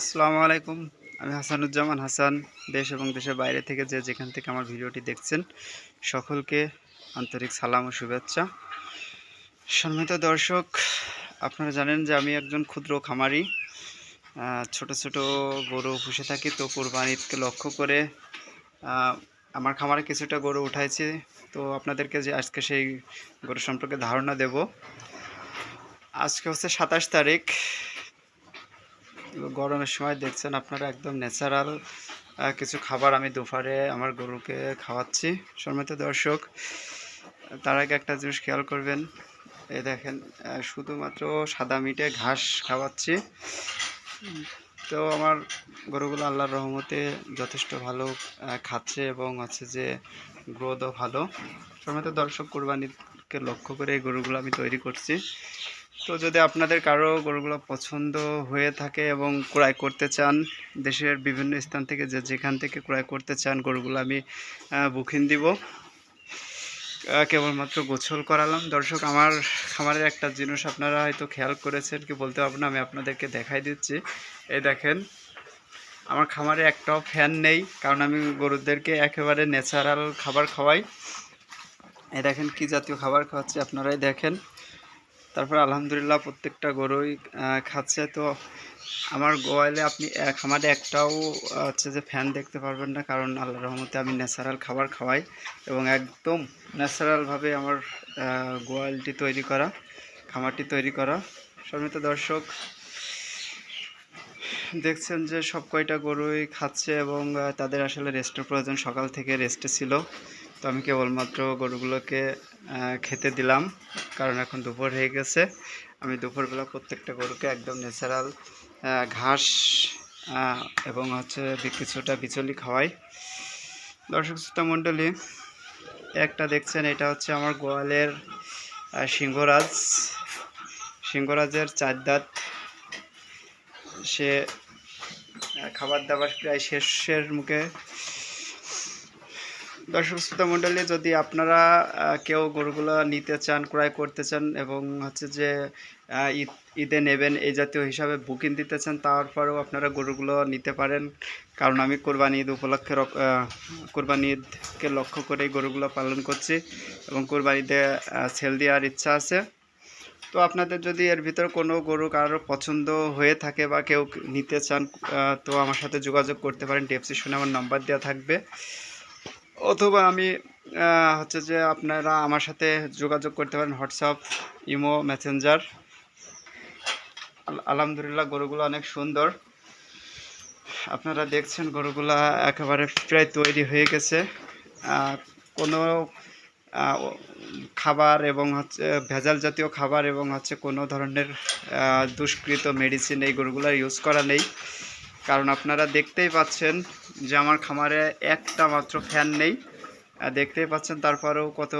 আসসালামু আলাইকুম। আমি হাসানুজ্জামান হাসান, দেশ এবং দেশের বাইরে থেকে যে যেখান থেকে আমার ভিডিওটি দেখছেন, সকলকে আন্তরিক সালাম ও শুভেচ্ছা। সম্মানিত দর্শক, আপনারা জানেন যে আমি একজন ক্ষুদ্র খামারি ছোট ছোট গরু পুষে থাকি। তো কোরবানিকে লক্ষ্য করে আমার খামারে কিছুটা গরু উঠাইছি। তো আপনাদেরকে যে আজকে সেই গরু সম্পর্কে ধারণা দেব। আজকে হচ্ছে সাতাশ তারিখ গরমের সময় দেখছেন আপনারা একদম ন্যাচারাল কিছু খাবার আমি দুপুরে আমার গরুকে খাওয়াচ্ছি। সম্মানিত দর্শক, তার আগে একটা জিনিস খেয়াল করবেন। এই দেখেন শুধুমাত্র সাদা মিটে ঘাস খাওয়াচ্ছি। তো আমার গরুগুলো আল্লাহর রহমতে যথেষ্ট ভালো খাচ্ছে এবং হচ্ছে যে গ্রোথও ভালো। সম্মানিত দর্শক, কোরবানিকে লক্ষ্য করে এই গরুগুলো আমি তৈরি করছি। তো যদি আপনাদের কারও গরুগুলো পছন্দ হয়ে থাকে এবং ক্রয় করতে চান, দেশের বিভিন্ন স্থান থেকে যে যেখান থেকে ক্রয় করতে চান গরুগুলো আমি বুকিং দিব। কেবলমাত্র গোছল করালাম। দর্শক, আমার খামারের একটা জিনিস আপনারা হয়তো খেয়াল করেছেন কি বলতে পারব না, আমি আপনাদেরকে দেখাই দিচ্ছি। এই দেখেন, আমার খামারে একটাও ফ্যান নেই, কারণ আমি গরুদেরকে একেবারে ন্যাচারাল খাবার খাওয়াই। এই দেখেন কি জাতীয় খাবার খাওয়াচ্ছি, আপনারাই দেখেন। তারপর আলহামদুলিল্লাহ প্রত্যেকটা গরুই খাচ্ছে। তো আমার গোয়ালে আপনি খামারে একটাও হচ্ছে যে ফ্যান দেখতে পারবেন না। কারণ আল্লাহ রহমতে আমি ন্যাচারাল খাবার খাওয়াই এবং একদম ন্যাচারালভাবে আমার গোয়ালটি তৈরি করা, খামারটি তৈরি করা। সম্মিত দর্শক, দেখছেন যে সব কয়টা গরুই খাচ্ছে এবং তাদের আসলে রেস্টের প্রয়োজন সকাল থেকে রেস্টে ছিল। আমি কেবলমাত্র গরুগুলোকে খেতে দিলাম। কারণ এখন দুপুর হয়ে গেছে। আমি দুপুরবেলা প্রত্যেকটা গরুকে একদম ন্যাচারাল ঘাস এবং হচ্ছে কিছুটা বিচলি খাওয়াই। দর্শক শ্রোতা মণ্ডলী, একটা দেখছেন, এটা হচ্ছে আমার গোয়ালের সিংহরাজ। সিংহরাজের চার দাঁত। সে খাবার দাবার প্রায় শেষের মুখে দর্শক শ্রোতা মণ্ডলী, যদি আপনারা কেউ গরুগুলো নিতে চান, ক্রয় করতে চান এবং হচ্ছে যে ঈদ, ঈদে নেবেন এই জাতীয় হিসাবে বুকিং দিতে চান, তারপরেও আপনারা গরুগুলো নিতে পারেন। কারণ আমি কোরবানি ঈদ উপলক্ষে কোরবানি ঈদকে লক্ষ্য করে গরুগুলো পালন করছি এবং কোরবানিতে সেল দেওয়ার ইচ্ছা আছে। তো আপনাদের যদি এর ভিতর কোনো গরু কারোর পছন্দ হয়ে থাকে বা কেউ নিতে চান তো আমার সাথে যোগাযোগ করতে পারেন। ডেপসিশনে আমার নাম্বার দেওয়া থাকবে। অথবা আমি হচ্ছে যে আপনারা আমার সাথে যোগাযোগ করতে পারেন হোয়াটসঅ্যাপ, ইমো, মেসেঞ্জার। আলহামদুলিল্লাহ গরুগুলো অনেক সুন্দর। আপনারা দেখছেন গরুগুলা একেবারে প্রায় তৈরি হয়ে গেছে। কোনো খাবার এবং হচ্ছে, ভেজাল জাতীয় খাবার এবং হচ্ছে কোনো ধরনের দুষ্কৃত মেডিসিন এই গরুগুলো ইউজ করা নেই। কারণ আপনারা দেখতেই পাচ্ছেন যে আমার খামারে একটা মাত্র ফ্যান নেই। দেখতেই পাচ্ছেন তারপরেও কত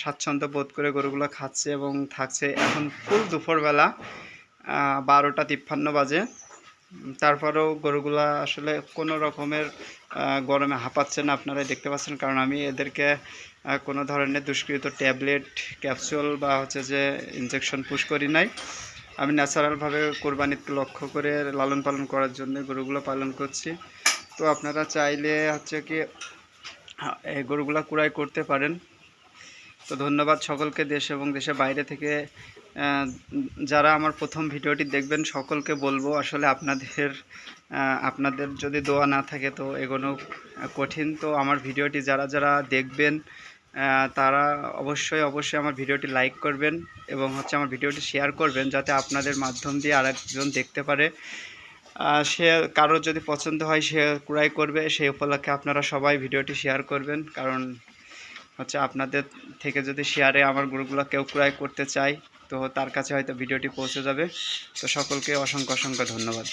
স্বাচ্ছন্দ্য বোধ করে গরুগুলো খাচ্ছে এবং থাকছে এখন ফুল দুপুরবেলা বারোটা তিপ্পান্ন বাজে। তারপরেও গরুগুলা আসলে কোনো রকমের গরমে হাঁপাচ্ছে না আপনারাই দেখতে পাচ্ছেন। কারণ আমি এদেরকে কোনো ধরনের দুষ্কৃত ট্যাবলেট, ক্যাপসুল বা হচ্ছে যে ইনজেকশন পুশ করি নাই। আমি ন্যাচারালভাবে কোরবানিতে লক্ষ্য করে লালন পালন করার জন্য গরুগুলো পালন করছি। তো আপনারা চাইলে হচ্ছে কি, এই গরুগুলো ক্রয় করতে পারেন। তো ধন্যবাদ সকলকে দেশ এবং দেশের বাইরে থেকে যারা আমার প্রথম ভিডিওটি দেখবেন সকলকে বলব আসলে আপনাদের আপনাদের যদি দোয়া না থাকে তো এগোনো কঠিন। তো আমার ভিডিওটি যারা যারা দেখবেন তারা অবশ্যই অবশ্যই আমার ভিডিওটি লাইক করবেন এবং হচ্ছে আমার ভিডিওটি শেয়ার করবেন যাতে আপনাদের মাধ্যম দিয়ে আরেকজন দেখতে পারে। সে কারোর যদি পছন্দ হয়, সে ক্রয় করবে। সেই উপলক্ষে আপনারা সবাই ভিডিওটি শেয়ার করবেন। কারণ হচ্ছে আপনাদের থেকে যদি শেয়ারে আমার গরুগুলো কেউ ক্রয় করতে চায়, তো তার কাছে হয়তো ভিডিওটি পৌঁছে যাবে। তো সকলকে অসংখ্য অসংখ্য ধন্যবাদ।